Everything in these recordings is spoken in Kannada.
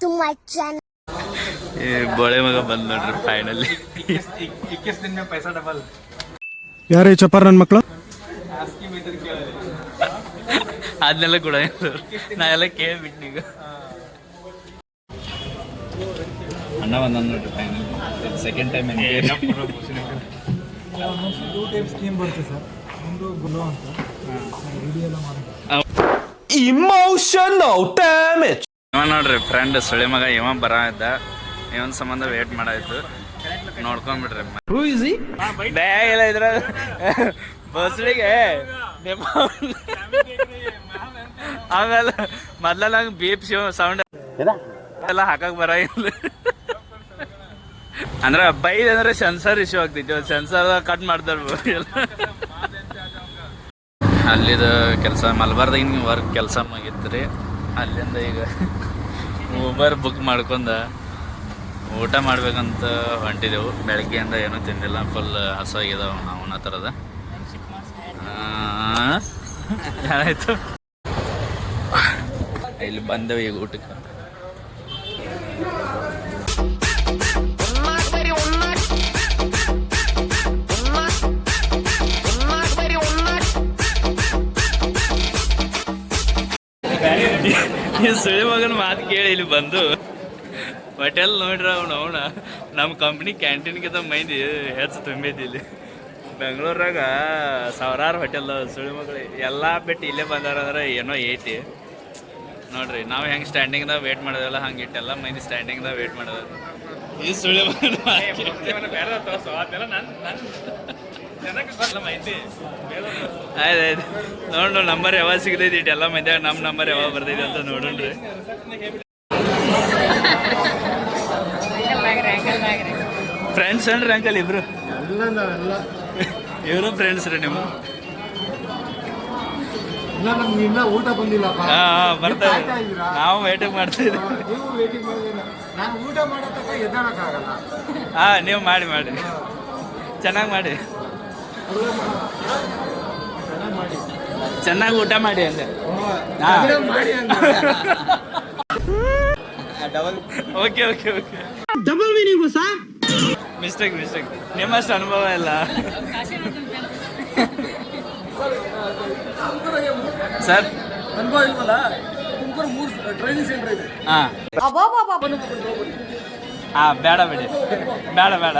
ಟು ಮೈ ಬಳೆ ಮಗ ಬಂದ್ ನೋಡ್ರಿ ಫೈನಲಿ ಡಬಲ್ ಯಾರೇ ಚಪ್ಪಾರ ನನ್ ಮಕ್ಳು? ಅದನ್ನೆಲ್ಲ ಕೂಡ ನಾ ಎಲ್ಲ ಕೇಳ್ಬಿಟ್ಟು ಈಗ. ಅಣ್ಣ ಬಂದ ನೋಡ್ರಿ final second time emotion type scheme damage ಇವ ನೋಡ್ರಿ ಫ್ರೆಂಡ್ ಸುಳಿ ಮಗ ಇವ ಬರ ಇದ್ದ. ಇವನ್ ಸಂಬಂಧ ವೇಟ್ ಮಾಡಾಯ್ತು. ನೋಡ್ಕೊಂಡ್ಬಿಡ್ರಿ ಇಲ್ಲ ಇದ್ರ ಬಸ್ಲಿಗೆ ಆಮೇಲೆ ಮೊದ್ಲೆಲ್ಲ ಹಂಗೆ ಬೀಪ್ ಸೌಂಡ್ ಎಲ್ಲ ಹಾಕಕ್ ಬರ ಇಲ್ಲ ಅಂದ್ರೆ ಬೈದ್ ಅಂದ್ರೆ ಸೆನ್ಸರ್ ಇಶ್ಯೂ ಆಗ್ತಿತ್ತು ಸೆನ್ಸರ್ ಕಟ್ ಮಾಡ್ತಾರ ಅಲ್ಲಿದ ಕೆಲಸ ಮಲಬಾರ್ದಾಗ ವರ್ಕ್ ಕೆಲಸ ಮುಗಿತ್ತು ರೀ ಅಲ್ಲಿಂದ ಈಗ ಊಬರ್ ಬುಕ್ ಮಾಡ್ಕೊಂಡ ಊಟ ಮಾಡ್ಬೇಕಂತ ಹೊಂಟಿದೆವು. ಬೆಳಗ್ಗೆಯಿಂದ ಏನೂ ತಿಂದಿಲ್ಲ. ಫುಲ್ ಹಸುವಾಗಿದಾವ ನಾವು ಆ ಥರದ. ಏನಾಯ್ತು? ಇಲ್ಲಿ ಬಂದೆವು ಈಗ ಊಟಕ್ಕೆ. ಈ ಸುಳಿ ಮಗನ ಮಾತು ಕೇಳಿ ಇಲ್ಲಿ ಬಂದು. ಹೋಟೆಲ್ ನೋಡ್ರಿ ಅವನು, ಅವನ. ನಮ್ಮ ಕಂಪ್ನಿ ಕ್ಯಾಂಟೀನ್ಗಿಂತ ಮೈಂದಿ ಹೆಚ್ಚು ತುಂಬೈತಿ ಇಲ್ಲಿ. ಬೆಂಗಳೂರಾಗ ಸಾವಿರಾರು ಹೋಟೆಲ್ ಸುಳಿ ಮಗಳು. ಎಲ್ಲ ಬಿಟ್ಟು ಇಲ್ಲೇ ಬಂದಾರಂದ್ರೆ ಏನೋ ಐತಿ. ನೋಡ್ರಿ, ನಾವು ಹೆಂಗೆ ಸ್ಟ್ಯಾಂಡಿಂಗ್ದಾಗ ವೇಟ್ ಮಾಡೋದಲ್ಲ ಹಂಗೆ ಇಟ್ಟೆಲ್ಲ ಮೈಂದಿ ಸ್ಟ್ಯಾಂಡಿಂಗ್ದಾಗ ವೇಟ್ ಮಾಡೋದು ಈ ಸುಳಿ ಮಗನ ಮಾತ್ ಆಯ್ತು ಆಯ್ತು. ನೋಡೋಣ ನಂಬರ್ ಯಾವಾಗ ಸಿಗ್ತೈತಿ ಎಲ್ಲ ಮಧ್ಯ ನಮ್ಮ ನಂಬರ್ ಯಾವಾಗ ಬರ್ತೈತಿ ಅಂತ ನೋಡೋಣ್ರಿ. ಫ್ರೆಂಡ್ಸ್ ಏನ್ರಿ ಅಂಕಲ್ ಇಬ್ರು? ಇವರು ಫ್ರೆಂಡ್ಸ್ ರೀ ನಿಮ್ಮ. ಊಟ ಹಾ, ಬರ್ತಾರೆ. ನಾವು ವೇಟಿಂಗ್ ಮಾಡ್ತೀವಿ ನೀವು ವೇಟಿಂಗ್ ಮಾಡಿದ್ರೆ ನಾನು ಊಟ ಮಾಡೋ ತನಕ ಎದ್ದಾಡಕ್ಕಾಗಲ್ಲ ಹಾ, ನೀವು ಮಾಡಿ ಮಾಡಿ. ಚೆನ್ನಾಗಿ ಮಾಡಿ. ಚೆನ್ನಾಗಿ ಊಟ ಮಾಡಿ ಅಂದೆ. Okay okay okay. Double meaning ಸಾ ಮಿಸ್ಟೇಕ್ ಮಿಸ್ಟೇಕ್ ನಿಮ್ಮಷ್ಟು ಅನುಭವ ಇಲ್ಲ. ಸರ್ ಅನುಭವ ಇಲ್ವಲ್ಲ? ತುಮಕೂರು ಮೂರು ಟ್ರೈನಿಂಗ್ ಸೆಂಟರ್ ಇದೆ. ಹಾಂ. ಹಾಂ ಬೇಡ ಬಿಡಿ. ಬೇಡ ಬೇಡ.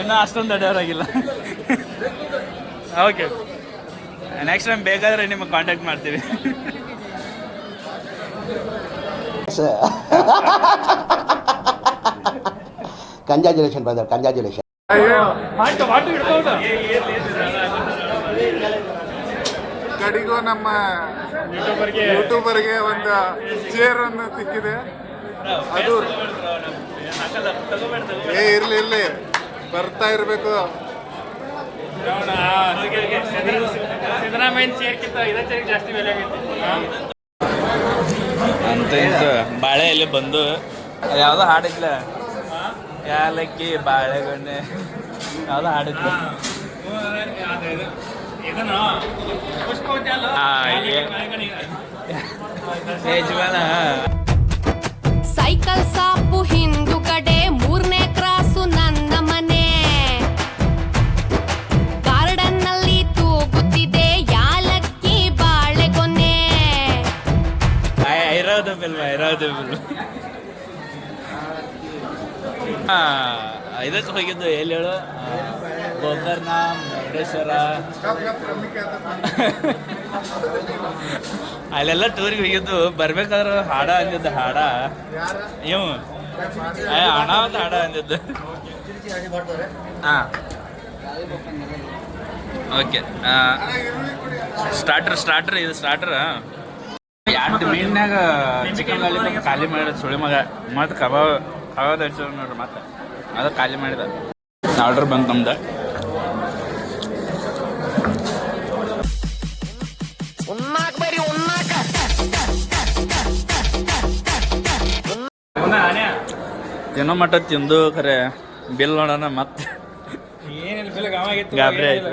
ಇನ್ನೂ ಅಷ್ಟೊಂದು ದೊಡ್ಡವರಾಗಿಲ್ಲ. ಓಕೆ ನೆಕ್ಸ್ಟ್ ಟೈಮ್ ಬೇಕಾದ್ರೆ ನಿಮಗೆ ಕಾಂಟ್ಯಾಕ್ಟ್ ಮಾಡ್ತೀವಿ ಕಂಜಾಜುಲೇಷನ್ ಬ್ರದರ್ ಕಂಜಾಜುಲೇಷನ್ ಕಡೆಗೂ ನಮ್ಮ ಯೂಟ್ಯೂಬರ್ಗೆ ಒಂದು ಚೇರ್ ಅನ್ನು ಸಿಕ್ಕಿದೆ. ಅದು ಏ ಇರ್ಲಿ ಇರ್ಲಿ. ಬರ್ತಾ ಇರಬೇಕು ಸಿದ್ದರಾಮಯ್ಯ ಚೇರ್ಕಿಂತ ಇದ ಚೇರ್ ಜಾಸ್ತಿ ಬೆಲೆ ಆಗೈತಿ ಅಂತ ಇಂತ ಬಾಳೆ ಎಲೆ ಬಂದು ಯಾವುದೋ ಹಾಡಿದ್ಲ? ಯಾಲಕ್ಕಿ ಬಾಳೆಗೊನೆ ಯಾವುದೋ ಹಾಡಿದ್ಲ? ಸೈಕಲ್ ಸಾಪು ಹಿಂದೂ ಕಡೆ ಕ್ರಾಸು ಇದಕ್ಕೆ ಹೋಗಿದ್ದು ಎಲ್ಲಿ ಹೇಳು? ಗೋಕರ್ಣ ಮುರುಡೇಶ್ವರ. ಅಲ್ಲೆಲ್ಲ ಟೂರಿಗೆ ಹೋಗಿದ್ದು. ಬರ್ಬೇಕಾದ್ರೆ ಹಾಡ ಅಂದಿದ್ದು ಹಾಡ. ಏ, ಹಣ ಅಂತ ಹಾಡ ಅಂದಿದ್ದು. ಹಾ. ಓಕೆ. ಸ್ಟಾರ್ಟರ್ ಸ್ಟಾರ್ಟರ್ ಇದು ಸ್ಟಾರ್ಟರ್ ಎರಡು ಮೀನ್ಯಾಗ ಚಿಕನ್ ಲಾಲಿಪಾಪ್ ಖಾಲಿ ಮಾಡಿದ ಸುಳಿ ಮಗ. ಮತ್ತೆ ಕಬಾಬ್ ಕಬಾಬ್ ಹಚ್ಚ ನೋಡ್ರಿ ಮತ್ತೆ. ಅದು ಖಾಲಿ ಮಾಡಿದ. ಆರ್ಡರ್ ಬಂತು ನಮ್ದು. ತಿನ್ನೋ ಮಟ್ಟ ತಿಂದು ಖರೆ ಬಿಲ್ ನೋಡೋಣ ಮತ್ತೆ. ಗಾಬ್ರಿ ಆಯ್ತು.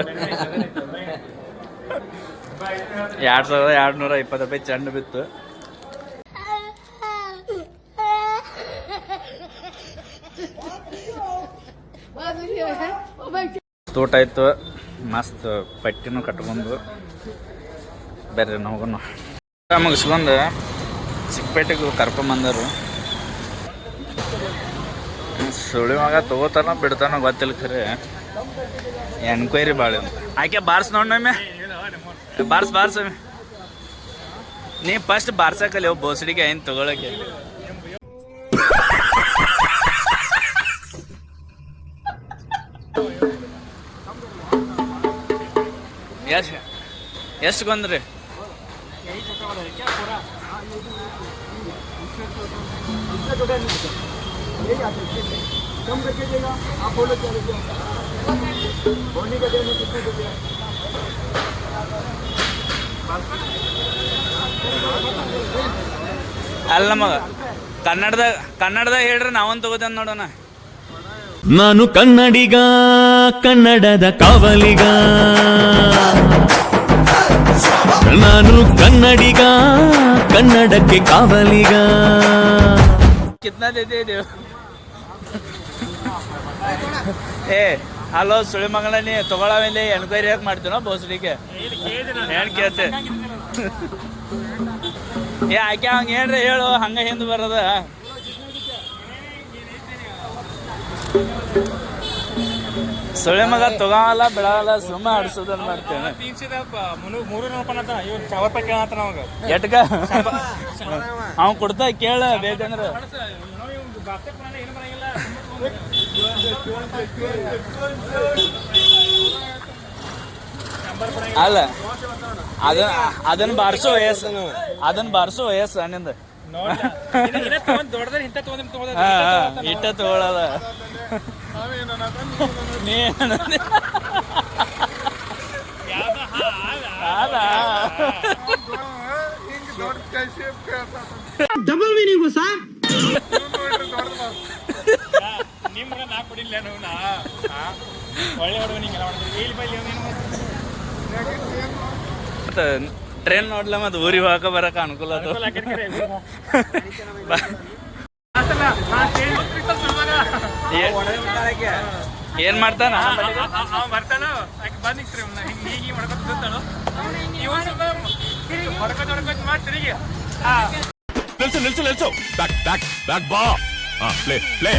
ಎರಡು ಸಾವಿರದ ಎರಡು ನೂರ ಇಪ್ಪತ್ತು ರೂಪಾಯಿ ಚೆಂಡು ಬಿತ್ತು. ತೋಟ ಇತ್ತು ಮಸ್ತ್ ಪಟ್ಟಿನೂ ಕಟ್ಕೊಂಡು ಬೇರೆ ನೋವು ಮುಗಿಸ್ಕೊಂಡು ಚಿಕ್ಕಪೇಟೆಗೆ ಕರ್ಕೊಂಬಂದರು ಸುಳಿ ಮಗ ತಗೋತಾನೋ ಬಿಡ್ತಾನೋ ಗೊತ್ತಿಲ್ಲ ಖರೆ. ಎನ್ಕ್ವೈರಿ ಭಾಳ ಅಂತ ಆಕೆ ಬಾರ್ಸ್ ನೋಡೊಮ್ಮೆ ಬಾರ್ಸ್ ಬಾರ್ಸ್ ನೀ ಫಸ್ಟ್ ಬಾರ್ಸಕಲ್ಲಿ ಹೋಗಿ ಬೋಸಡಿಗೆ ಏನು ತಗೊಳಕ್ಕೆ? ಎಷ್ಟು ಎಷ್ಟು ಕೊಂದ್ರಿ ಅಲ್ಲ ನಮಗ ಕನ್ನಡದಾಗ ಕನ್ನಡದಾಗ ಹೇಳ್ರಿ ನಾವೊಂದು ತಗೋತೇನೆ ನೋಡೋಣ. ನಾನು ಕನ್ನಡಿಗ ಕನ್ನಡದ ಕಾವಲಿಗ. ನಾನು ಕನ್ನಡಿಗ ಕನ್ನಡಕ್ಕೆ ಕಾವಲಿಗ. ಏ ಹಲೋ ಸುಳಿ ಮಗಳ ನೀ ತಗೊಳವೇಲಿ ಎನ್ಕ್ವೈರಿ ಯಾಕೆ ಮಾಡ್ತೀನೋ ಬೋಸಡಿಗೆ ಏನ್ ಕೇಳ್ತೆ? ಏ ಆಕೆ ಹಂಗೆ ಏನ್ರಿ ಹೇಳು ಹಂಗೆ ಹಿಂದೆ ಬರದ. ಸುಳಿ ಮಗ ತಗೋವಲ್ಲ ಬೆಳಗಲ್ಲ ಸುಮ್ಮ ಆಡ್ಸೋದ್ ಮಾಡ್ತೇನೆ. ತೀನ್ಸಿದ ಮೂರು ರೂಪಾಯಿ ಅಂತ ಇವ್ನು ಸಾವಿರ ರೂಪಾಯಿ ಕೇಳತ್ತ ನಮಗೆ ಎಟ್ಗ ಅವ್ ಕೊಡ್ತಾ ಕೇಳ ಬೇಕಂದ್ರೆ. ಅಲ್ಲ ಅದನ್ನ ಅದನ್ನ ಬಾರಿಸೋ ವಯಸ್ಸು ಅದನ್ನ ಬಾರಿಸೋ ವಯಸ್ಸು ಅಣ್ಣಿಂದ. ಇಟ್ಟ ತಗೊಳದ. ನೀ ಮೀನಿಂಗ್ ಅದ ಹಿಂಗ್ ನೋನಾ? ಒಳ್ಳೆ ಇಲ್ಲಿ ಬೈಲಿ ಮತ್ತೆ ಟ್ರೈನ್ ನೋಡ್ಲ ಮತ್ತೆ ಊರಿಗೆ ಹೋಗಕ ಬರಕ ಅನುಕೂಲ ಅದು ಏನ್ ಮಾಡ್ತಾನ? ಬರ್ತಾನ? ಬಂದ್ ಹಿಂಗೆ ಹೀಗೆ ಮಾಡ್ಕೊತ ಸ್ವಲ್ಪ ಹೊಡ್ಕೊತ ಹೊಡ್ಕೊತ ಹಾ ನಿಲ್ಸು ನಿಲ್ಸು ನಿಲ್ಸು. ಬ್ಯಾಕ್ ಬ್ಯಾಕ್ ಬ್ಯಾಕ್ ಬಾ. ಪ್ಲೇ ಪ್ಲೇ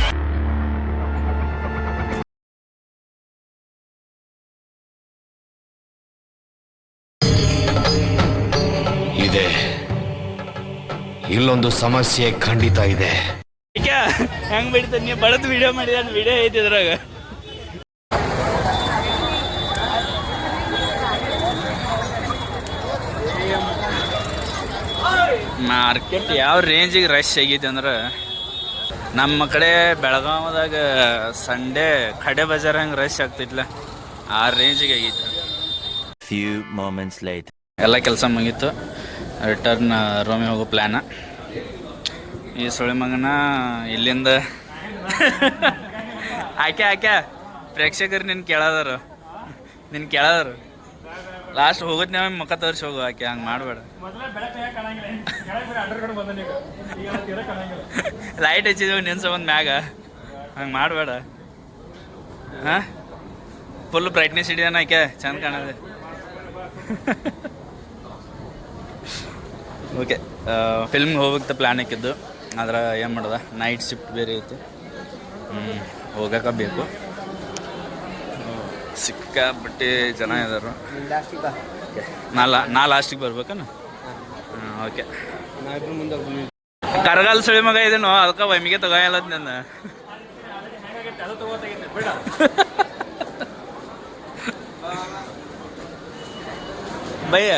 ಇಲ್ಲೊಂದು ಸಮಸ್ಯೆ ಖಂಡಿತ ಇದೆ. ಈಗ ಹೆಂಗ್ ಬಿಡ್ತ? ನೀವು ಬಡದ್ ವಿಡಿಯೋ ಮಾಡಿದ ವಿಡಿಯೋ ಐತಿ ಇದ್ರಾಗ. ಮಾರ್ಕೆಟ್ ಯಾವ ರೇಂಜಿಗೆ ರಶ್ ಆಗೈತೆ ಅಂದ್ರೆ ನಮ್ಮ ಕಡೆ ಬೆಳಗಾವದಾಗ ಸಂಡೇ ಕಡೆ ಬಜಾರ್ ಹಂಗೆ ರಶ್ ಆಗ್ತಿತ್ಲ? ಆ ರೇಂಜಿಗೆ ಆಗೈತೆ. ಫ್ಯೂ ಮೊಮೆಂಟ್ಸ್ ಲೈಟ್ ಎಲ್ಲ ಕೆಲಸ ಮುಗೀತು. ರಿಟರ್ನ್ ರೋಮಿ ಹೋಗೋ ಪ್ಲ್ಯಾನ ಈ ಸುಳಿ ಮಗನ ಇಲ್ಲಿಂದ ಆಕೆ ಆಕೆ, ಪ್ರೇಕ್ಷಕರು ನಿನ್ನ ಕೇಳದಾರ ನಿನ್ನ ಕೇಳದಾರ ಲಾಸ್ಟ್ ಹೋಗುತ್ತೆ ಮುಖ ತೋರಿಸಿ ಹೋಗು, ಆಕೆ ಹಂಗೆ ಮಾಡಬೇಡ. ಲೈಟ್ ಹಚ್ಚಿದ್ವಿ ನಿನ್ಸ ಒಂದು ಮ್ಯಾಗ. ಹಂಗೆ ಮಾಡಬೇಡ. ಹಾಂ? ಫುಲ್ ಬ್ರೈಟ್ನೆಸ್ ಹಿಡಿದಾನ ಆಕೆ, ಚಂದ ಕಾಣದೆ. ಓಕೆ ಫಿಲ್ಮ್ಗೆ ಹೋಗಕ್ಕೆ ಪ್ಲ್ಯಾನ್ ಹಾಕಿದ್ದು. ಆದ್ರೆ ಏನು ಮಾಡ್ದೆ? ನೈಟ್ ಶಿಫ್ಟ್ ಬೇರೆ ಐತೆ. ಹ್ಞೂ ಹೋಗಕ್ಕೆ ಬೇಕು. ಸಿಕ್ಕಾಪಟ್ಟೆ ಜನ ಇದಾರು. ನಾ ನಾ ಲಾಸ್ಟಿಗೆ ಬರ್ಬೇಕನ? ಹಾಂ ಓಕೆ ಕರಗಾಲ ಸುಳಿ ಮಗ ಇದನ್ನು ಅದಕ್ಕೆ ಒಮ್ಮಿಗೆ ತಗೋಯಲ್ಲ ಬಿಡ ಬಯ್ಯ,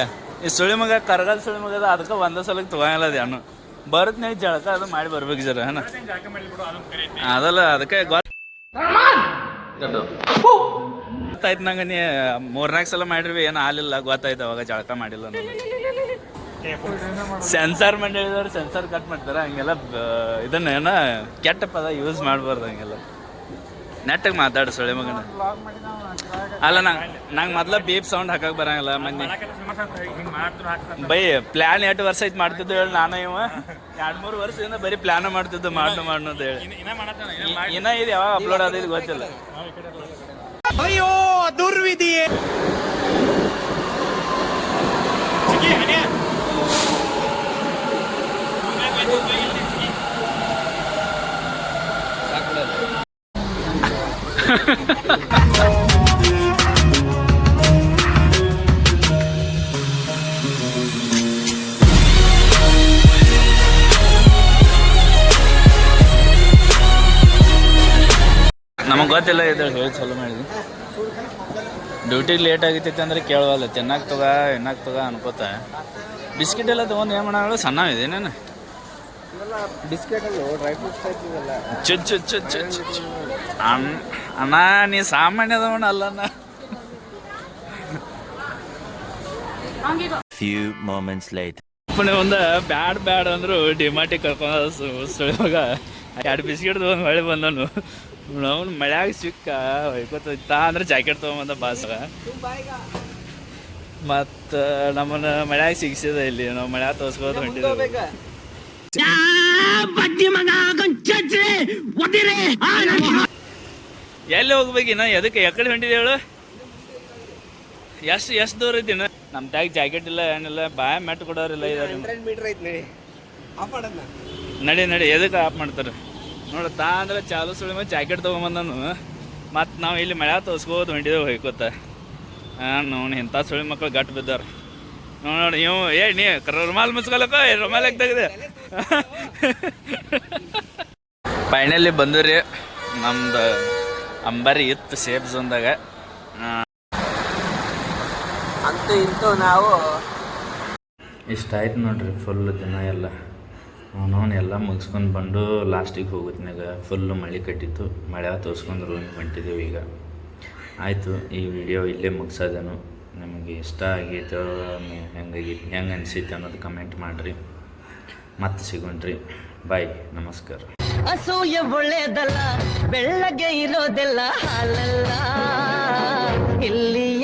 ಈ ಸುಳಿ ಮಗ ಕರಗಾಲ ಸುಳಿ ಮಗ ಅದಕ್ಕೆ ಒಂದೇ ಸಲಕ್ಕೆ ತಗೋಲ್ಲ ಅದು ಹಣ್ಣು ಬರತ್ ನೀವು ಜಳಕ ಅದು ಮಾಡಿ ಬರ್ಬೇಕು ಜರ ಐತಿ. ಅದಲ್ಲ ಅದಕ್ಕೆ ಗೊತ್ತಾಯ್ತು ನಂಗೆ ನೀ ಮೂರ್ನಾಲ್ಕು ಸಲ ಮಾಡಿರ್ವಿ ಏನು ಆಲಿಲ್ಲ ಗೊತ್ತಾಯ್ತು ಅವಾಗ ಜಳಕ ಮಾಡಿಲ್ಲ ಸೆನ್ಸಾರ್ ಮಂಡಳಿದವ್ರು ಸೆನ್ಸಾರ್ ಕಟ್ ಮಾಡ್ತಾರೆ ಹಂಗೆಲ್ಲ ಬ- ಇದನ್ನ ಏನ ಕೆಟ್ಟ ಪದ ಯೂಸ್ ಮಾಡಬಾರ್ದು ಹಂಗೆಲ್ಲ. ನೆಟ್ಟಗೆ ಮಾತಾಡು ಸೊಳ್ಳೆ ಮಗನ. ಅಲ್ಲ ನಂಗ್ ನಂಗೆ ಮೊದ್ಲ ಬೀಪ್ ಸೌಂಡ್ ಹಾಕಕ್ ಬರಂಗಿಲ್ಲ ಮಂದಿ ಬೈ ಪ್ಲಾನ್ ಎಷ್ಟು ವರ್ಷ ಐತಿ ಮಾಡ್ತಿದ್ದು ಹೇಳಿ ನಾನು ಇವ. ಎರಡು ಮೂರು ವರ್ಷದಿಂದ ಬರೀ ಪ್ಲಾನ್ ಮಾಡ್ತಿದ್ದು ಮಾಡ್ನು ಮಾಡ್ನು ಅಂತ ಹೇಳಿ. ಇನ್ನ ಇದು ಯಾವಾಗ ಅಪ್ಲೋಡ್ ಆದ ಗೊತ್ತಿಲ್ಲ. ha ಅಣ್ಣ ನಮಗೆ ಗೊತ್ತಿಲ್ಲ ಇದ್ದಾಳೆ ಹೇಳಿ ಚಲೋ ಮಾಡಿದ್ವಿ. ಡ್ಯೂಟಿಗೆ ಲೇಟ್ ಆಗಿತ್ತೈತೆ ಅಂದ್ರೆ ಕೇಳುವಲ್ಲ ತಿನ್ನಕ್ಕೆ ತಗ ಎನ್ನಕ್ಕೆ ತಗ ಅನ್ಕೋತ. ಬಿಸ್ಕಿಟ್ ಎಲ್ಲ ತೊಗೊಂಡು ಏನು ಮಾಡೋಣ ಸಣ್ಣ ಇದೆ ನಾನು ಚುಚ್ಚು ಚುಚ್ಚು ಚು ಚು ಚು ಚು. ಅಣ್ಣ ಅಣ್ಣ ನೀ ಸಾಮಾನ್ಯ ಅದವಣ್ಣ ಅಲ್ಲಣ್ಣ ಫ್ಯೂ moments ಲೈಟ್ ಪುಣೆ ಒಂದು ಬ್ಯಾಡ್ ಬ್ಯಾಡ್ ಅಂದ್ರು ಡಿಮಾಟಿಗೆ ಕರ್ಕೊಂಡು ಸುಳಿವಾಗ ಎರಡು ಬಿಸ್ಕಿಟ್ ಒಂದು ಮಳೆ ಬಂದನು ಅವ್ನು ಮಳ್ಯಾಗ ಸಿಕ್ಕ ಹೊಯ್ಕೋತ ತಾ ಅಂದ್ರೆ ಜಾಕೆಟ್ ತೊಗೊಂಬಂದ ಬಾಸ ಮತ್ತು ನಮ್ಮನ್ನ ಮಳ್ಯಾಗ ಸಿಗಿಸಿದ ಇಲ್ಲಿ. ನಾವು ಮಳ್ಯಾಗ ತೋರಿಸ್ಕೋತ ಹೊಂಟಿದ್ವಿ. ಎಲ್ಲಿ ಹೋಗ್ಬೇಕಿನ ಎದಕ್ಕೆ? ಎಕಡೆ ಹೊಂಟಿದೆ ಹೇಳು? ಎಷ್ಟು ಎಷ್ಟು ದೂರ ಐತಿನ ನಮ್ಮ ಟ್ಯಾಗ್ ಜಾಕೆಟ್ ಇಲ್ಲ ಏನಿಲ್ಲ ಬಾಯ ಮೆಟ್ ಕೊಡೋರಿಲ್ಲ ನಡಿ ನಡಿ ಎದಕ್ಕೆ ಆಫ್ ಮಾಡ್ತಾರೆ? ನೋಡ ತಾ ಅಂದ್ರೆ ಚಾಲು ಸುಳಿ ಮತ್ತೆ ಜಾಕೆಟ್ ತೊಗೊಂಬಂದನು ಮತ್ತು ನಾವು ಇಲ್ಲಿ ಮಳೆ ತೋರಿಸ್ಕೋದು ಹೊಂಟಿದ್ದೇವೆ ಹೊಯ್ಕೋತ ಹಾಂ ನೋಡಿ ಇಂಥ ಸುಳಿ ಮಕ್ಕಳು ಗಟ್ಟು ಬಿದ್ದಾರ ನೋಡಿ ನೋಡಿ ಇವು ಏ ನೀ ರುಮಾಲ್ ಮುಚ್ಕೊಳಕ ರುಮಾಲ್ ಯಾಕೆ ತೆಗ್ದೆ? ಫೈನಲಿ ಬಂದ್ರಿ ನಮ್ದು ಅಂಬಾರಿ ಇತ್ತು ಸೇಫ್ ಝೋನ್ದಾಗ ಅಂತೂ ಇಂತೂ ನಾವು ಇಷ್ಟ ಆಯ್ತು ನೋಡ್ರಿ ಫುಲ್ ದಿನ ಎಲ್ಲ. ಅವನವನು ಎಲ್ಲ ಮುಗಿಸ್ಕೊಂಡು ಬಂದು ಲಾಸ್ಟಿಗೆ ಹೋಗೋತ್ನಾಗ ಫುಲ್ಲು ಮಳೆ ಕಟ್ಟಿತ್ತು. ಮಳೆ ತೋರಿಸ್ಕೊಂಡು ರೂಮ್ ಹೊಂಟಿದ್ದೀವಿ ಈಗ. ಆಯಿತು, ಈ ವಿಡಿಯೋ ಇಲ್ಲೇ ಮುಗಿಸೋದೇನು. ನಿಮಗೆ ಇಷ್ಟ ಆಗೈತೆ ಹೆಂಗಾಗಿತ್ತು ಹೆಂಗೆ ಅನಿಸೈತೆ ಅನ್ನೋದು ಕಮೆಂಟ್ ಮಾಡಿರಿ. ಮತ್ತೆ ಸಿಗೋಣ್ರಿ. ಬಾಯ್ ನಮಸ್ಕಾರ. ಅಸೂಯ ಒಳ್ಳೆಯದಲ್ಲ ಬೆಳ್ಳಗೆ ಇರೋದೆಲ್ಲ ಹಾಲಲ್ಲ. ಇಲ್ಲಿ